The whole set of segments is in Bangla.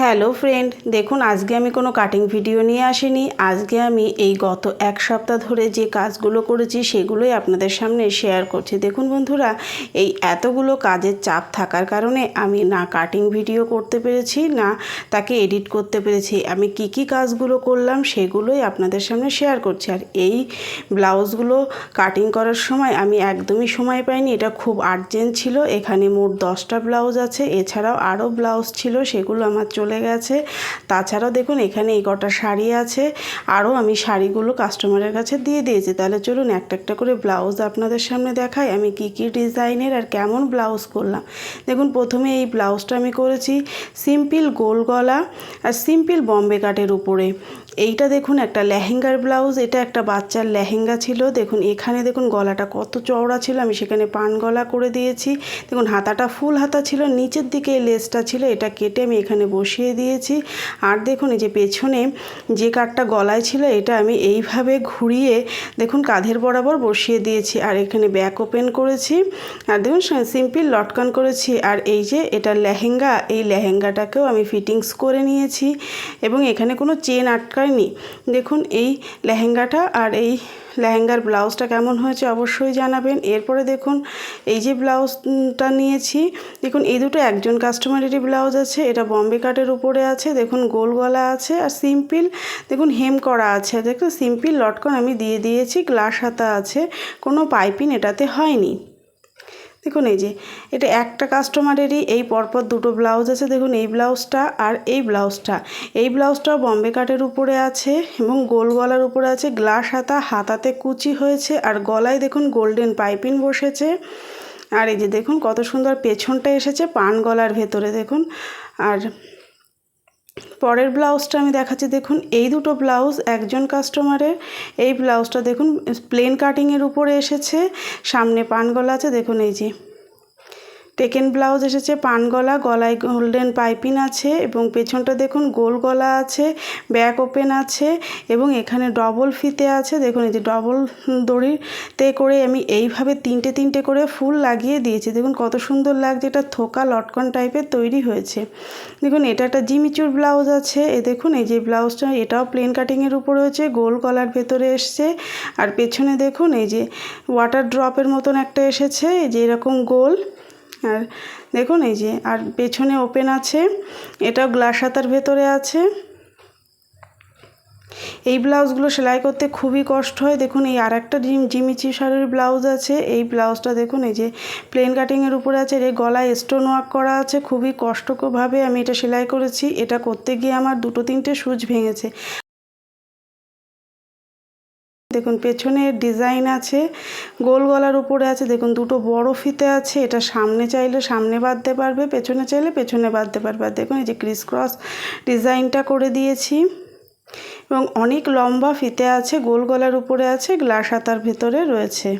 হ্যালো ফ্রেন্ড দেখুন, আজকে আমি কোনো কাটিং ভিডিও নিয়ে আসিনি। আজকে আমি এই গত এক সপ্তাহ ধরে যে কাজগুলো করেছি, সেগুলোই আপনাদের সামনে শেয়ার করছি। দেখুন, বন্ধুরা, এই এতগুলো কাজের চাপ থাকার কারণে আমি না কাটিং ভিডিও করতে পেরেছি, না তাকে এডিট করতে পেরেছি। আমি কি কি কাজগুলো করলাম, সেগুলোই আপনাদের সামনে শেয়ার করছি। আর এই ব্লাউজগুলো কাটিং করার সময় আমি একদমই সময় পাইনি। এটা খুব আর্জেন্ট ছিল। এখানে মোট দশটা ব্লাউজ আছে। এছাড়াও আরও ব্লাউজ ছিল, সেগুলো আমার চলে গেছে। তাছাড়াও দেখুন, এখানে এই কটা শাড়ি আছে। আরও আমি শাড়িগুলো কাস্টমারের কাছে দিয়ে দিয়েছি। তাহলে চলুন, একটা একটা করে ব্লাউজ আপনাদের সামনে দেখাই। আমি কি কি ডিজাইনের আর কেমন ব্লাউজ করলাম। দেখুন, প্রথমে এই ব্লাউজটা আমি করেছি সিম্পল গোল গলা আর সিম্পল বম্বে কাটের উপরে। এইটা দেখুন, একটা লেহেঙ্গার ব্লাউজ, এটা একটা বাচ্চার লেহেঙ্গা ছিল। দেখুন, এখানে দেখুন, গলাটা কত চওড়া ছিল। আমি সেখানে পান গলা করে দিয়েছি। দেখুন, হাতাটা ফুল হাতা ছিল, নিচের দিকে এই লেসটা ছিল, এটা কেটে আমি এখানে বসিয়ে দিয়েছি। আর দেখুন, এই যে পেছনে যে কাঠটা গলায় ছিল, এটা আমি এইভাবে ঘুরিয়ে, দেখুন, কাঁধের বরাবর বসিয়ে দিয়েছি। আর এখানে ব্যাক ওপেন করেছি। আর দেখুন সিম্পল লটকান করেছি। আর এই যে, এটা লেহেঙ্গা, এই লেহেঙ্গাটাকেও আমি ফিটিংস করে নিয়েছি। এবং এখানে কোনো চেন আটকায়নি দেখুন, এই লেহেঙ্গাটা আর এই লেহেঙ্গার ব্লাউজটা কেমন হয়েছে অবশ্যই জানাবেন। এরপরে দেখুন, এই যে ব্লাউজটা নিয়েছি, দেখুন, এই দুটো একজন কাস্টমারেরই ব্লাউজ আছে, এটা বম্বে কাটের উপরে আছে, দেখুন, গোল গলা আছে আর সিম্পল, দেখুন, হেম করা আছে। দেখুন, সিম্পল লটকন আমি দিয়ে দিয়েছি, গ্লাস হাতা আছে, কোনো পাইপিং এটাতে হয়নি। দেখুন এই যে, এটা একটা কাস্টমারেরই এই পরপর দুটো ব্লাউজ আছে। দেখুন এই ব্লাউজটা আর এই ব্লাউজটা এই ব্লাউজটা বম্বে কাটের উপরে আছে এবং গোল গলার উপরে আছে। গ্লাস হাতা, হাতাতে কুচি হয়েছে আর গলায় দেখুন গোল্ডেন পাইপিন বসেছে। আর এই যে দেখুন কত সুন্দর পেছনটা এসেছে পান গলার ভেতরে, দেখুন। আর পরের ব্লাউজটা আমি দেখাচ্ছি। দেখুন, এই দুটো ব্লাউজ একজন কাস্টমারের, এই ব্লাউজটা দেখুন প্লেন কাটিংয়ের উপরে এসেছে, সামনে পানগোলা আছে, দেখুন এই যে। টেকেন ব্লাউজ এসেছে, পান গলা, গলায় গোল্ডেন পাইপিং আছে এবং পেছনটা দেখুন গোল গলা আছে ব্যাক ওপেন আছে এবং এখানে ডবল ফিতে আছে। দেখুন এই যে ডবল দড়িতে করে আমি এইভাবে তিনটে তিনটে করে ফুল লাগিয়ে দিয়েছি। দেখুন কত সুন্দর লাগছে, এটা থোকা লটকন টাইপের তৈরি হয়েছে। দেখুন এটা একটা জিমিচুর ব্লাউজ আছে। এ দেখুন এই যে ব্লাউজটা এটাও প্লেন কাটিংয়ের উপর হয়েছে, গোল গলার ভেতরে এসছে। আর পেছনে দেখুন এই যে ওয়াটার ড্রপের মতন একটা এসেছে, এই যে এরকম গোল। আর দেখুন এই যে, আর পেছনে ওপেন আছে, এটাও গ্লাস হাতার ভেতরে আছে। এই ব্লাউজগুলো সেলাই করতে খুবই কষ্ট হয়। দেখুন এই আর একটা জিম জিমিচি শাড়ির ব্লাউজ আছে। এই ব্লাউজটা দেখুন, এই যে প্লেন কাটিংয়ের উপরে আছে। এর গলায় স্টোন ওয়ার্ক করা আছে। খুবই কষ্টকরভাবে আমি এটা সেলাই করেছি। এটা করতে গিয়ে আমার দুটো তিনটে সুচ ভেঙেছে। দেখুন, পেছনে ডিজাইন আছে, গোল গলার উপরে আছে, দেখুন, দুটো বড় ফিতে আছে, এটা সামনে চাইলে সামনে বাঁধতে পারবে, পেছনে চাইলে পেছনে বাঁধতে পারবে, আর দেখুন, এই যে ক্রিস ক্রস ডিজাইনটা করে দিয়েছি। এবং অনেক লম্বা ফিতে আছে, গোল গলার উপরে আছে, গ্লাস হাতার ভেতরে রয়েছে।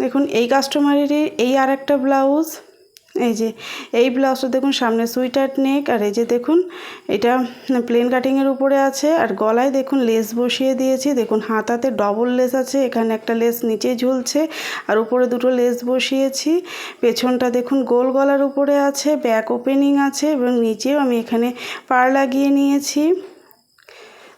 দেখুন, এই কাস্টমারেরই এই আর একটা ব্লাউজ এই যে, এই ব্লাউজটা দেখুন, সামনে সুইটার নেক আর এই যে দেখুন, এটা প্লেন কাটিংয়ের উপরে আছে, আর গলায় দেখুন লেস বসিয়ে দিয়েছি, দেখুন, হাতাতে ডবল লেস আছে, এখানে একটা লেস নিচে ঝুলছে, আর উপরে দুটো লেস বসিয়েছি, পেছনটা দেখুন, গোল গলার উপরে আছে ব্যাক ওপেনিং আছে, এবং নিচেও আমি এখানে পার লাগিয়ে নিয়েছি।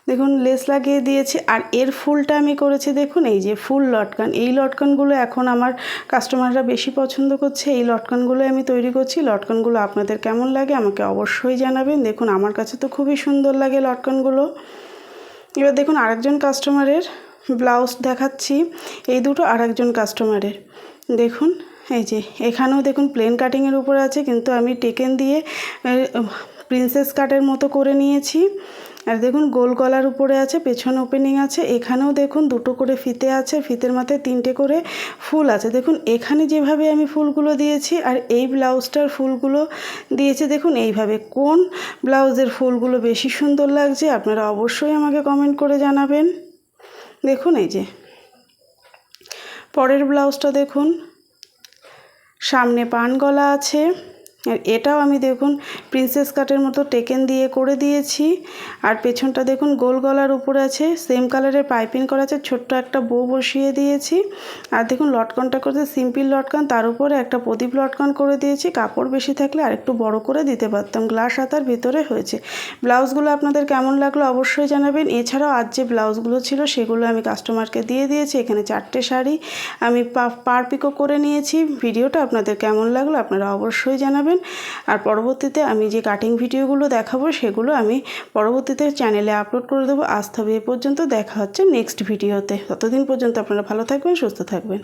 দেখুন, লেস লাগিয়ে দিয়েছি। আর এর ফুলটা আমি করেছি, দেখুন, এই যে ফুল লটকান। এই লটকানগুলো এখন আমার কাস্টমাররা বেশি পছন্দ করছে। এই লটকানগুলো আমি তৈরি করছি। লটকানগুলো আপনাদের কেমন লাগে আমাকে অবশ্যই জানাবেন। দেখুন, আমার কাছে তো খুবই সুন্দর লাগে লটকানগুলো। এবার দেখুন, আরেকজন কাস্টমারের ব্লাউজ দেখাচ্ছি। এই দুটো আরেকজন কাস্টমারের। দেখুন, এই যে এখানেও দেখুন, প্লেন কাটিংয়ের উপর আছে, কিন্তু আমি টেকেন দিয়ে প্রিন্সেস কাটের মতো করে নিয়েছি। আর দেখুন, গোল গলার উপরে আছে, পেছন ওপেনিং আছে, এখানেও দেখুন দুটো করে ফিতে আছে, ফিতের মাথায় তিনটে করে ফুল আছে। দেখুন, এখানে যেভাবে আমি ফুলগুলো দিয়েছি আর এই ব্লাউজটার ফুলগুলো দিয়েছে, দেখুন এইভাবে কোন ব্লাউজের ফুলগুলো বেশি সুন্দর লাগছে, আপনারা অবশ্যই আমাকে কমেন্ট করে জানাবেন। দেখুন এই যে, পরের ব্লাউজটা দেখুন, সামনে পান গলা আছে। আর এটাও আমি দেখুন প্রিন্সেস কাটের মতো টেকেন দিয়ে করে দিয়েছি। আর পেছনটা দেখুন গোল গলার উপরে আছে সেম কালারের পাইপিং করা আছে, ছোট্ট একটা বউ বসিয়ে দিয়েছি। আর দেখুন লটকনটা করতে সিম্পল লটকন, তার উপরে একটা প্রদীপ লটকন করে দিয়েছি, কাপড় বেশি থাকলে আর একটু বড় করে দিতে পারতাম গ্লাস হাতার ভিতরে হয়েছে। ব্লাউজগুলো আপনাদের কেমন লাগল অবশ্যই জানাবেন। এছাড়াও আজ যে ব্লাউজগুলো ছিল সেগুলো আমি কাস্টমারকে দিয়ে দিয়েছি, এখানে চারটে শাড়ি আমি পার পিকো করে নিয়েছি। ভিডিওটা আপনাদের কেমন লাগল আপনারা অবশ্যই জানাবেন। আর পরবর্তীতে আমি যে কাটিং ভিডিওগুলো দেখাবো, সেগুলো আমি পরবর্তীতে চ্যানেলে আপলোড করে দেবো। আজ তবে এ পর্যন্ত দেখা হচ্ছে নেক্সট ভিডিওতে ততদিন পর্যন্ত আপনারা ভালো থাকবেন, সুস্থ থাকবেন।